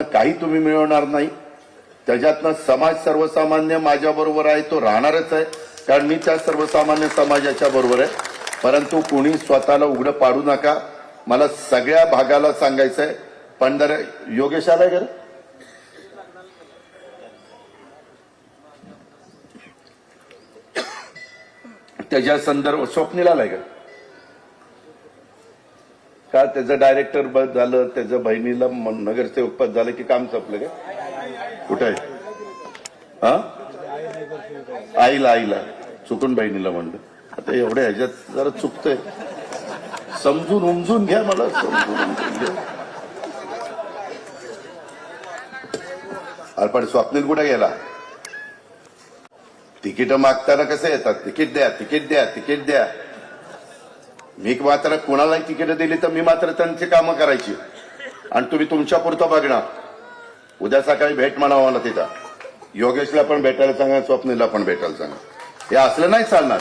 काही तुम्ही मिळवणार नाही. त्याच्यातनं समाज सर्वसामान्य माझ्या बरोबर आहे तो राहणारच आहे. कारण मी त्या सर्वसामान्य समाजाच्या बरोबर आहे. परंतु कुणी स्वतःला उघडं पाडू नका. मला सगळ्या भागाला सांगायचं आहे. पंढर योगेश आलाय का त्याच्या संदर्भ स्वप्नीला आलाय का का त्याचं डायरेक्टर बस झालं त्याच्या बहिणीला नगरसेवक पद झालं की काम संपलं का? कुठं आहे? हा? आईला आईला. चुकून बहिणीला म्हणलं. आता एवढ्या ह्याच्यात जरा चुकतंय. समजून उमजून घ्या मला. समजून उमजून घ्या. अरे पण स्वप्नील कुठे गेला? तिकीट मागताना कसं येतात? तिकीट द्या तिकीट द्या तिकीट द्या. मी मात्र कोणालाही तिकीट दिली तर मी मात्र त्यांची कामं करायची. आणि तुम्ही तुमच्या पुरतं बघणार. उद्या सकाळी भेट म्हणावं मला तिथं. योगेशला पण भेटायला सांगा स्वप्नीला पण भेटायला सांगा. हे असलं नाही चालणार.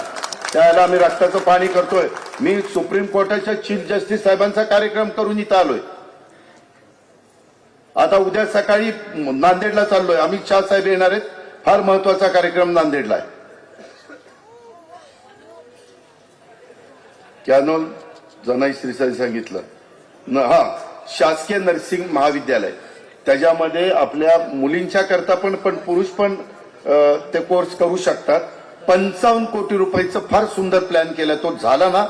त्याला आम्ही रक्ताचं पाणी करतोय. मी सुप्रीम कोर्टाच्या चीफ जस्टिस साहेबांचा कार्यक्रम करून इथं आलोय. आता उद्या सकाळी नांदेडला चाललोय. अमित शाह साहेब येणार आहेत. फार महत्त्वाचा कार्यक्रम नांदेडला आहे. कॅनोल जनाई श्रीसाई सांगितलं. न हा शासकीय नर्सिंग महाविद्यालय. त्याच्यामध्ये आपल्या मुलींच्या करता पण पण पुरुष पण ते कोर्स करू शकतात. पंचावन्न कोटी रुपयाचं फार सुंदर प्लॅन केलं तो झाला ना.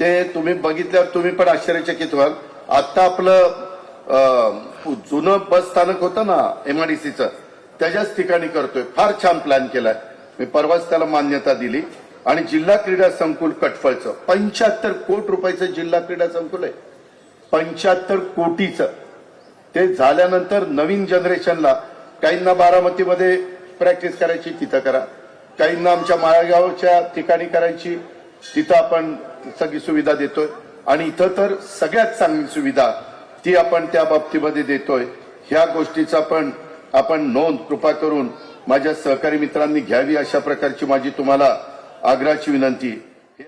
ते तुम्ही बघितल्यावर तुम्ही पण आश्चर्यचकित व्हाल. आता आपलं जुनं बस स्थानक होतं ना एमआयडीसीचं त्याच्याच ठिकाणी करतोय. फार छान प्लॅन केलाय. मी परवाच त्याला मान्यता दिली. आणि जिल्हा क्रीडा संकुल कटफळचं. पंच्याहत्तर कोटी रुपयाचं जिल्हा क्रीडा संकुल आहे. पंच्याहत्तर कोटीचं. ते झाल्यानंतर नवीन जनरेशनला काहींना बारामतीमध्ये प्रॅक्टिस करायची तिथं करा. काहींना आमच्या माळेगावच्या ठिकाणी करायची तिथं आपण सगळी सुविधा देतोय. आणि इथं तर सगळ्यात चांगली सुविधा ती आपण त्या बाबतीमध्ये देतोय. ह्या गोष्टीचा पण आपण नोंद कृपा करून माझ्या सहकारी मित्रांनी घ्यावी अशा प्रकारची माझी तुम्हाला आग्रहाची विनंती